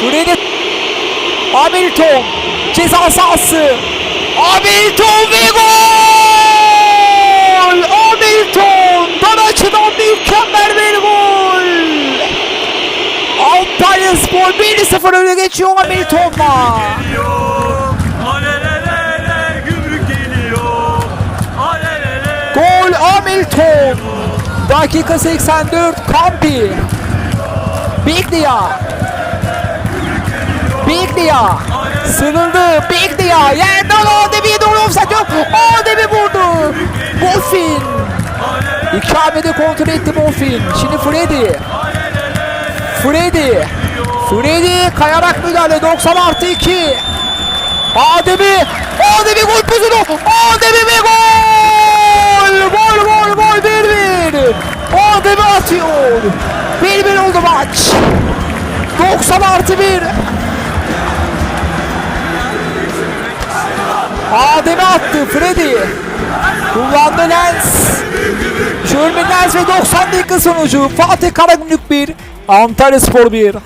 Freddy Hamilton ceza sahası Hamilton ve gol! Hamilton dar açıdan mükemmel bir gol! Antalya Spor 1-0 öne geçiyor Hamilton'la. Gol Hamilton. Dakika 84 Kampi. Biglia. Biglia. Sırıldı. Biglia. Yerden Adem'i doğru offside yok. Adem'i vurdu. Boffin. İkamede kontrol etti Boffin. Şimdi Freddy. Freddy. Freddy kayarak müdahale 90 artı 2. Adem'i. Adem'i gol pozisyonu. Adem'i ve gol. Gol gol gol 1-1. Adem'i atıyor. 1-1 oldu maç. 90 artı 1. Adem'i attı Freddy. Kullandı Lens. Şürmin Lens ve 90 dakika sonucu Fatih Karagümrük 1, Antalya Spor 1.